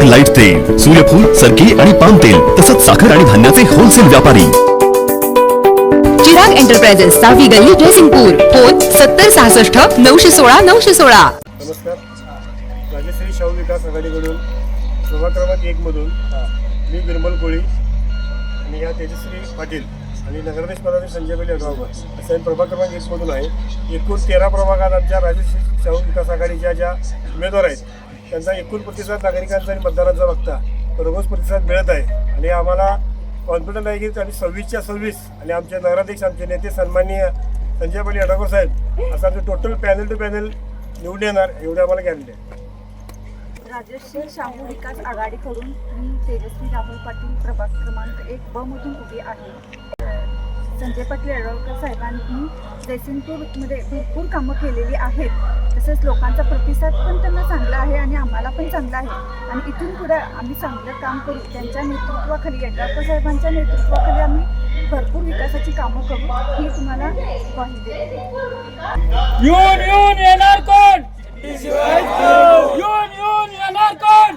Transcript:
Chirag light तेल सूर्यफूल सरकी आणि पाम तेल तसंच साखर आणि धान्याचे होलसेल व्यापारी. चिराग एंटरप्राइजेस सहावी गल्ली जयसिंगपूर. फोन सत्तर सहासष्ट नऊशे सोळा नऊशे सोळा. नमस्कार. राजश्री शाहू विकास आघाडीकडून प्रभाग क्रमांक एकमधून मी निर्मल कोळी आणि या तेजश्री पाटील आणि नगराध्यक्ष पदाचे संजय बेले अडवाळकर असं प्रभाग क्रमांक एकमधून आहे. एकूण तेरा प्रभागात आमच्या राजश्री शाहू विकास आघाडीच्या ज्या उमेदवार आहेत त्यांचा एकूण प्रतिसाद नागरिकांचा आणि मतदारांचा बघता भरघोस प्रतिसाद मिळत आहे. आणि आम्हाला कॉन्फिडंट आहे की आम्ही सव्वीसच्या सव्वीस आणि आमचे नगराध्यक्ष आमचे नेते सन्माननीय संजय बली अडवाळकर साहेब असं आमचं टोटल पॅनल टू पॅनल निवडून येणार एवढी आम्हाला गॅरंटी आहे. राजश्री शाहू विकास आघाडीकडून मी तेजस्वी राहुल पाटील प्रभाग क्रमांक एक ब मधून उभी आहे. संजय पाटील येळवकर साहेबांनी जयसिंगपूरमध्ये भरपूर कामं केलेली आहेत. तसेच लोकांचा प्रतिसाद पण त्यांना चांगला आहे आणि आम्हाला पण चांगला आहे. आणि इथून पुढे आम्ही चांगलं काम करू. त्यांच्या नेतृत्वाखाली येळवकर साहेबांच्या नेतृत्वाखाली आम्ही भरपूर विकासाची कामं करू. ही तुम्हाला ग्वाही देते. येऊन येऊन येणार कोण येऊन येऊन येणार कोण